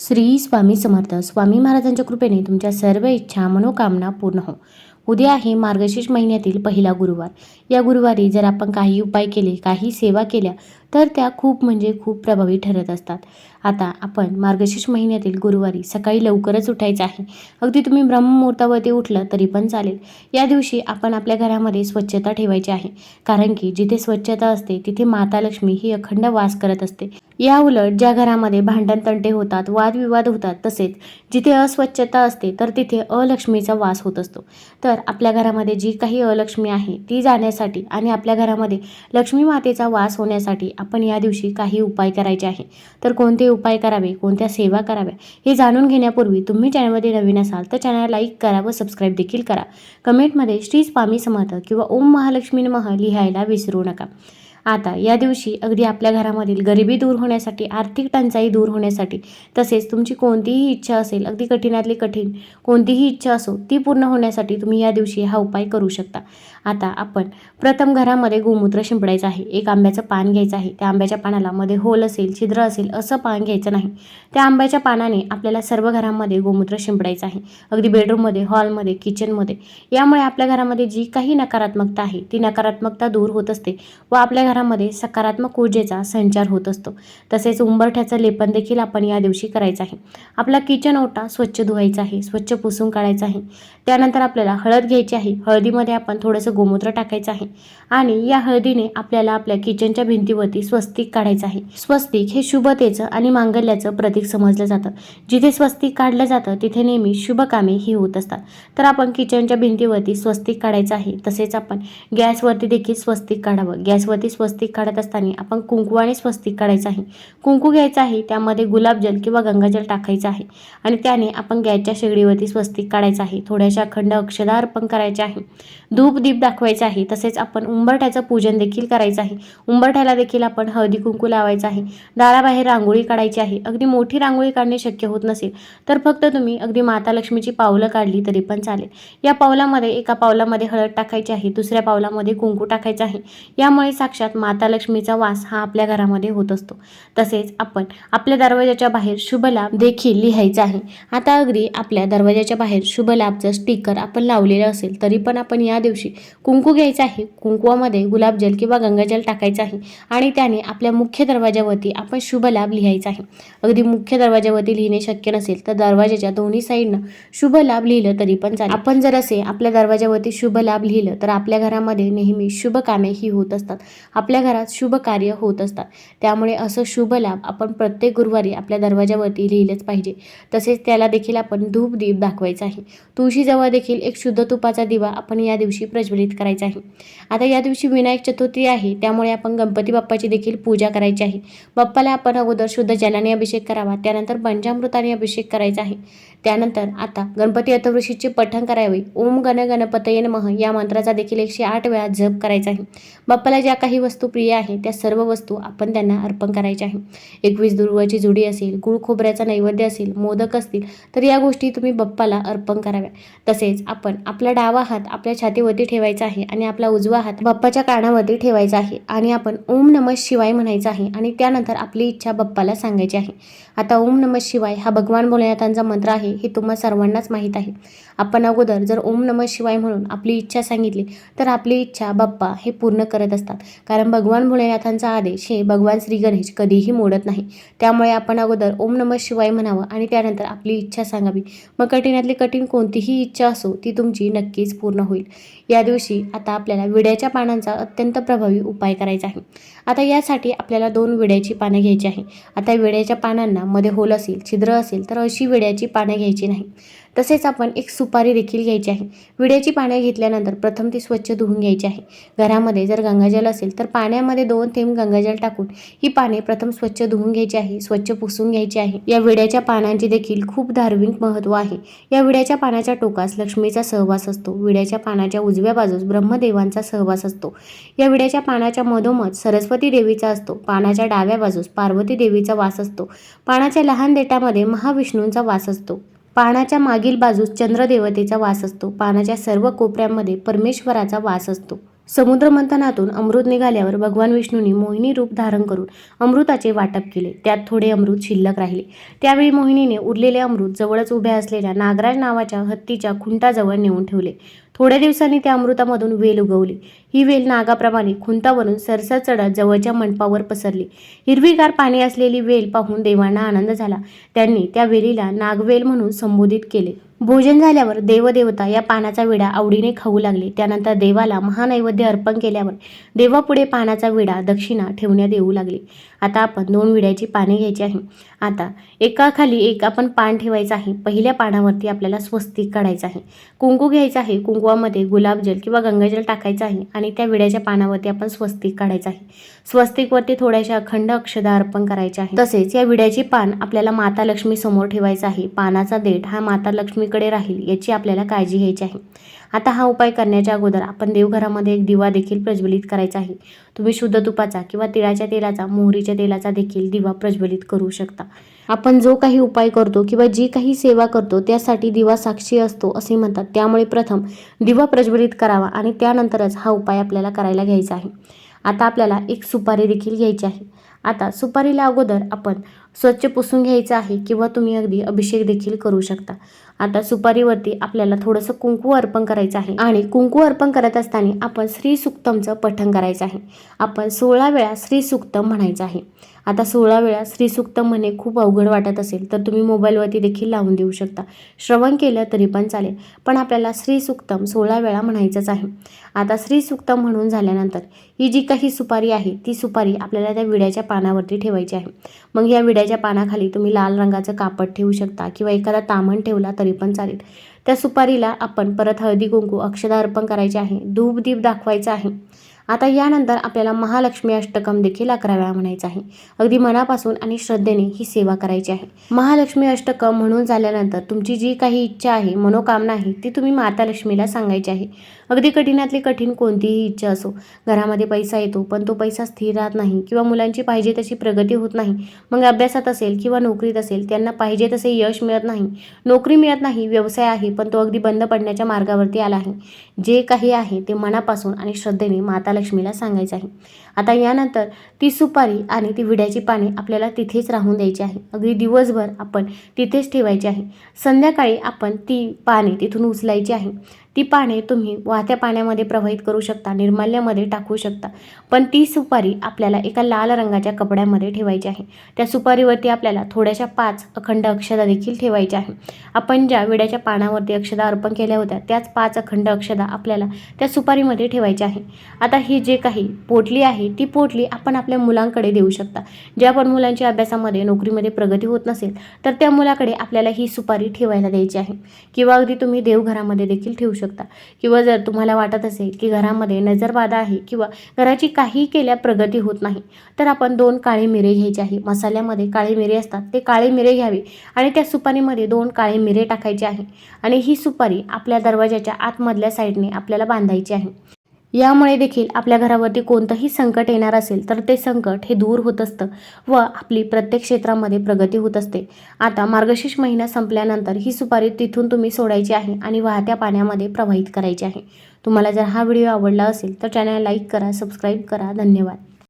श्री स्वामी समर्थ. स्वामी महाराजांच्या कृपेने तुमच्या सर्व इच्छा मनोकामना पूर्ण हो. उद्या आहे मार्गशीर्ष महिन्यातील पहिला गुरुवार. या गुरुवारी जर आपण काही उपाय केले काही सेवा केल्या तर त्या खूप म्हणजे खूप प्रभावी ठरत असतात. आता आपण मार्गशीर्ष महिन्यातील गुरुवारी सकाळी लवकरच उठायचं आहे. अगदी तुम्ही ब्रह्ममुहूर्तावरती उठलं तरी पण चालेल. या दिवशी आपण आपल्या घरामध्ये स्वच्छता ठेवायची आहे. कारण की जिथे स्वच्छता असते तिथे माता लक्ष्मी ही अखंड वास करत असते. या उलट ज्या घरामध्ये भांडण तंटे होतात वादविवाद होतात तसेच जिथे अस्वच्छता असते तर तिथे अलक्ष्मीचा वास होत असतो. तर आपल्या घरामध्ये जी काही अलक्ष्मी आहे ती जाण्यासाठी आणि आपल्या घरामध्ये लक्ष्मी मातेचा वास होण्यासाठी आपण या दिवशी काही उपाय करायचे आहे. तर कोणते उपाय करावे? कोणत्या सेवा कराव्या? हे जाणून घेण्यापूर्वी तुम्ही चॅनलमध्ये नवीन असाल तर चॅनल लाईक करा व सबस्क्राईब देखील करा. कमेंटमध्ये श्री स्वामी समर्थ किंवा ओम महालक्ष्मी मह लिहायला विसरू नका. आता या दिवशी अगदी आपल्या घरामधील गरिबी दूर होण्यासाठी आर्थिक टंचाई दूर होण्यासाठी तसेच तुमची कोणतीही इच्छा असेल अगदी कठीणातली कठीण कोणतीही इच्छा असो ती पूर्ण होण्यासाठी तुम्ही या दिवशी हा उपाय करू शकता. आता आपण प्रथम घरामध्ये गोमूत्र शिंपडायचं आहे. एक आंब्याचं पान घ्यायचं आहे. त्या आंब्याच्या पानाला मध्ये होल असेल छिद्र असेल असं पान घ्यायचं नाही. त्या आंब्याच्या पानाने आपल्याला सर्व घरामध्ये गोमूत्र शिंपडायचं आहे. अगदी बेडरूममध्ये हॉलमध्ये किचनमध्ये यामुळे आपल्या घरामध्ये जी काही नकारात्मकता आहे ती नकारात्मकता दूर होत असते व आपल्या घरामध्ये सकारात्मक ऊर्जेचा संचार होत असतो. तसेच उंबरठ्याचं लेपन देखील आपण या दिवशी करायचं आहे. आपला किचन ओटा स्वच्छ धुवायचा आहे स्वच्छ पुसून काढायचा आहे. त्यानंतर आपल्याला हळद घ्यायची आहे. हळदीमध्ये आपण थोडंसं गोमूत्र टाकायचं आहे. आणि या हळदीने आपल्याला आपल्या किचनच्या भिंतीवरती स्वस्तिक काढायचं आहे. स्वस्तिक हे शुभतेचं आणि मांगल्याचं प्रतीक समजलं जातं. जिथे स्वस्तिक काढलं जातं तिथे नेहमी शुभ कामे ही होत असतात. तर आपण किचनच्या भिंतीवरती स्वस्तिक काढायचं आहे. तसेच आपण गॅसवरती देखील स्वस्तिक काढावं. गॅसवरती स्वस्तिक काढत असताना आपण कुंकुवाने स्वस्तिक काढायचं आहे. कुंकू घ्यायचं आहे त्यामध्ये गुलाबजल किंवा गंगाजल टाकायचं आहे. आणि त्याने आपण गॅसच्या शेगडीवरती स्वस्तिक काढायचं आहे. थोड्याशा अखंड अक्षदा अर्पण करायचे आहे. धूप दीप दाखवायचे आहे. तसेच आपण उंबरठ्याचं पूजन देखील करायचं आहे. उंबरठ्याला देखील आपण हळदी कुंकू लावायचं आहे. दाराबाहेर रांगोळी काढायची आहे. अगदी मोठी रांगोळी काढणे शक्य होत नसेल तर फक्त तुम्ही अगदी माता लक्ष्मीची पावलं काढली तरी पण चालेल. या पावलामध्ये एका पावलामध्ये हळद टाकायची आहे. दुसऱ्या पावलामध्ये कुंकू टाकायचं आहे. यामुळे साक्षात माता लक्ष्मीचा वास हा आपल्या घरामध्ये होत असतो. तसेच आपण आपल्या दरवाजाच्या बाहेर शुभ लाभ देखील लिहायचा आहे. आता अगदी आपल्या दरवाजाच्या बाहेर शुभ लाभचं स्टिकर आपण लावलेलं असेल तरी पण आपण या दिवशी कुंकू घ्यायचं आहे. कुंकुवामध्ये गुलाबजल किंवा गंगाजल टाकायचं आहे आणि त्याने आपल्या मुख्य दरवाजावरती आपण शुभ लाभ लिहायचा आहे. अगदी मुख्य दरवाजावरती लिहिणे शक्य नसेल तर दरवाजाच्या दोन्ही साईडनं शुभ लाभ लिहिलं तरी पण चालेल. आपण जर असे आपल्या दरवाजावरती शुभ लाभ लिहिलं तर आपल्या घरामध्ये नेहमी शुभ कामे ही होत असतात. आपल्या घरात शुभ कार्य होत असतात. त्यामुळे असं शुभ लाभ आपण प्रत्येक गुरुवारी आपल्या दरवाजावरती लिहिलंच पाहिजे. तसेच त्याला देखील आपण धूप दीप दाखवायचा आहे. तुळशीजवळ देखील एक शुद्ध तुपाचा दिवा आपण या दिवशी प्रज्वलित करायचा आहे. आता या दिवशी विनायक चतुर्थी आहे. त्यामुळे आपण गणपती बाप्पाची देखील पूजा करायची आहे. बाप्पाला आपण अगोदर शुद्ध जलाने अभिषेक करावा. त्यानंतर पंचामृताने अभिषेक करायचा आहे. त्यानंतर आता गणपती अथवृषीचे पठण करावे. ओम गण गणपतये नमः या मंत्राचा देखील एकशे आठ वेळा जप करायचा आहे. बाप्पाला ज्या काही वस्तू प्रिय आहे त्या सर्व वस्तू आपण त्यांना अर्पण करायच्या आहे. एकवीस दुर्वाची जुडी असेल गुळ खोबऱ्याचा नैवेद्य असेल मोदक असतील तर या गोष्टी तुम्ही बाप्पाला अर्पण कराव्या. तसेच आपण आपला डावा हात आपल्या छातीवरती ठेवायचा आहे आणि आपला उजवा हात बाप्पाच्या कानावरती ठेवायचा आहे आणि आपण ओम नमः शिवाय म्हणायचं आहे आणि त्यानंतर आपली इच्छा बाप्पाला सांगायची आहे. आता ओम नमः शिवाय हा भगवान भोलेनाथांचा मंत्र आहे हे तुम्हा सर्वांनाच माहीत आहे. आपण अगोदर जर ओम नमः शिवाय म्हणून आपली इच्छा सांगितली तर आपली इच्छा बाप्पा हे पूर्ण करत असतात. कारण कारण भगवान भोलेनाथांचा आदेश हे भगवान श्री गणेश कधीही मोडत नाही. त्यामुळे आपण अगोदर ओम नमः शिवाय म्हणावं आणि त्यानंतर आपली इच्छा सांगावी. मग कठीणातली कठीण कोणतीही इच्छा असो ती तुमची नक्कीच पूर्ण होईल. या दिवशी आता आपल्याला विड्याच्या पानांचा अत्यंत प्रभावी उपाय करायचा आहे. आता यासाठी आपल्याला दोन विड्याची पानं घ्यायची आहे. आता विड्याच्या पानांना मध्ये होल असेल छिद्र असेल तर अशी विड्याची पानं घ्यायची नाही. तसेच आपण एक सुपारी देखील घ्यायची आहे. विड्याची पाने घेतल्यानंतर प्रथम ती स्वच्छ धुवून घ्यायची आहे. घरामध्ये जर गंगाजल असेल तर पाण्यामध्ये दोन थेंब गंगाजल टाकून ही पाने प्रथम स्वच्छ धुवून घ्यायची आहे स्वच्छ पुसून घ्यायची आहे. या विड्याच्या पानांचे देखील खूप धार्मिक महत्त्व आहे. या विड्याच्या पानाच्या टोकास लक्ष्मीचा सहवास असतो. विड्याच्या पानाच्या उजव्या बाजूस ब्रह्मदेवांचा सहवास असतो. या विड्याच्या पानाच्या मधोमध सरस्वती देवीचा असतो. पानाच्या डाव्या बाजूस पार्वती देवीचा वास असतो. पानाच्या लहान देठामध्ये महाविष्णूंचा वास असतो. पानाच्या मागील बाजूस चंद्रदेवतेचा वास असतो. पानाच्या सर्व कोपऱ्यांमध्ये परमेश्वराचा वास असतो. समुद्र मंथनातून अमृत निघाल्यावर भगवान विष्णूंनी मोहिनी रूप धारण करून अमृताचे वाटप केले. त्यात थोडे अमृत शिल्लक राहिले. त्यावेळी मोहिनीने उरलेले अमृत जवळच उभ्या असलेल्या नागराज नावाच्या हत्तीच्या खुंटाजवळ नेऊन ठेवले. थोड्या दिवसांनी त्या अमृतामधून वेल उगवली. ही वेल नागाप्रमाणे खुंतावरून सरसर चढत जवळच्या मंडपावर पसरली. हिरवीगार पाणी असलेली वेल पाहून देवांना आनंद झाला. त्यांनी त्या वेलीला नागवेल म्हणून संबोधित केले. भोजन झाल्यावर देवदेवता या पानाचा विडा आवडीने खाऊ लागले. त्यानंतर देवाला महानैवेद्य अर्पण केल्यावर देवापुढे पानाचा विडा दक्षिणा ठेवण्यात येऊ लागले. आता आपण दोन विड्याची पाने घ्यायची आहे. आता एकाखाली एक आपण पान ठेवायचं आहे. पहिल्या पानावरती आपल्याला स्वस्तिक काढायचं आहे. कुंकू घ्यायचं आहे. कुंकुवामध्ये गुलाबजल किंवा गंगाजल टाकायचं आहे. आणि त्या विड्याच्या पानावरती आपण स्वस्तिक काढायचं आहे. स्वस्तिकवरती थोड्याशा अखंड अक्षदा अर्पण करायचे आहे तसेच या विड्याची पान आपल्याला माता लक्ष्मी समोर ठेवायचं आहे. पानाचा देठ हा माता लक्ष्मीकडे राहील याची आपल्याला काळजी घ्यायची आहे. आता हा उपाय करण्याच्या अगोदर आपण देवघरामध्ये एक दिवा देखील प्रज्वलित करायचा आहे. तुम्ही शुद्ध तुपाचा किंवा तिळाच्या तेलाचा मोहरीच्या तेलाचा देखील दिवा प्रज्वलित करू शकता. आपण जो काही उपाय करतो किंवा जी काही सेवा करतो त्यासाठी दिवा साक्षी असतो असे म्हणतात. त्यामुळे प्रथम दिवा प्रज्वलित करावा आणि त्यानंतरच हा उपाय आपल्याला करायला घ्यायचा आहे. आता आपल्याला एक सुपारी देखील घ्यायची आहे. आता सुपारीला अगोदर आपण स्वच्छ पुसून घ्यायचं आहे किंवा तुम्ही अगदी अभिषेक देखील करू शकता. आता सुपारीवरती आपल्याला थोडंसं कुंकू अर्पण करायचं आहे आणि कुंकू अर्पण करत असताना आपण श्री सुक्तमचं पठण करायचं आहे. आपण सोळा वेळा श्री सुक्तम म्हणायचं आहे. आता सोळा वेळा श्री सुक्तम म्हणे खूप अवघड वाटत असेल तर तुम्ही मोबाईलवरती देखील लावून देऊ शकता. श्रवण केलं तरी पण चालेल पण आपल्याला श्री सुक्तम सोळा वेळा म्हणायचंच आहे. आता श्री सुक्तम म्हणून झाल्यानंतर ही जी काही सुपारी आहे ती सुपारी आपल्याला त्या विड्याच्या पानावरती ठेवायची आहे. मग या विड्या विड्याच्या पानाखाली तुम्ही लाल रंगाचं कापड ठेवू शकता किंवा एखादा तामण ठेवला तरी पण चालेल. त्या सुपारीला आपण परत हळदी कुंकू अक्षदा अर्पण करायचे आहे. धूप दीप दाखवायचा आहे. आता यानंतर आपल्याला महालक्ष्मी अष्टकम देखील अकरा वेळा म्हणायचं आहे. अगदी मनापासून आणि श्रद्धेने ही सेवा करायची आहे. महालक्ष्मी अष्टकम म्हणून झाल्यानंतर तुमची जी काही इच्छा आहे मनोकामना आहे ती तुम्ही माता लक्ष्मीला सांगायची आहे. अगदी कठीणातली कठीण कोणतीही इच्छा असो घरामध्ये पैसा येतो पण तो पैसा स्थिर राहत नाही किंवा मुलांची पाहिजे तशी प्रगती होत नाही. मग अभ्यासात असेल किंवा नोकरीत असेल त्यांना पाहिजे तसे यश मिळत नाही. नोकरी मिळत नाही व्यवसाय आहे पण तो अगदी बंद पडण्याच्या मार्गावरती आला आहे. जे काही आहे ते मनापासून आणि श्रद्धेने माता लक्ष्मीला सांगायचं आहे. आता यानंतर ती सुपारी आणि ती विड्याची पाने आपल्याला तिथेच राहून द्यायची आहे. अगदी दिवसभर आपण तिथेच ठेवायची आहे. संध्याकाळी आपण ती पाने तिथून उचलायची आहे. ती पाने तुम्ही वाहत्या पाण्यामध्ये प्रवाहित करू शकता निर्माल्यामध्ये टाकू शकता. पण ती सुपारी आपल्याला एका लाल रंगाच्या कपड्यामध्ये ठेवायची आहे. त्या सुपारीवरती आपल्याला थोड्याशा पाच अखंड अक्षदा देखील ठेवायच्या आहे. आपण ज्या विड्याच्या पानावरती अक्षदा अर्पण केल्या होत्या त्याच पाच अखंड अक्षदा आपल्याला त्या सुपारीमध्ये ठेवायच्या आहे. आता ही जे काही पोटली आहे ती पोटली आपण आपल्या मुलांकडे देऊ शकता. ज्या पण मुलांची अभ्यासामध्ये नोकरीमध्ये प्रगती होत नसेल तर त्या मुलाकडे आपल्याला ही सुपारी ठेवायला द्यायची आहे. किंवा अगदी तुम्ही देवघरामध्ये देखील ठेवू शकता. शकता. किंवा जर तुम्हाला वाटत असेल की घरामध्ये नजरबाधा आहे किंवा घराची काही केल्या प्रगती होत नाही तर आपण दोन काळे मिरे घ्यायचे आहे. मसाल्यामध्ये काळे मिरे असतात ते काळे मिरे घ्यावे आणि त्या सुपारीमध्ये दोन काळे मिरे टाकायचे आहे. आणि ही सुपारी आपल्या दरवाजाच्या आतमधल्या साईडने आपल्याला बांधायची आहे. यामुळे देखील आपल्या घरावरती कोणतंही संकट येणार असेल तर ते संकट हे दूर होत असतं व आपली प्रत्येक क्षेत्रामध्ये प्रगती होत असते. आता मार्गशीर्ष महिना संपल्यानंतर ही सुपारी तिथून तुम्ही सोडायची आहे आणि वाहत्या पाण्यामध्ये प्रवाहित करायची आहे. तुम्हाला जर हा व्हिडिओ आवडला असेल तर चॅनल लाईक करा सबस्क्राईब करा. धन्यवाद.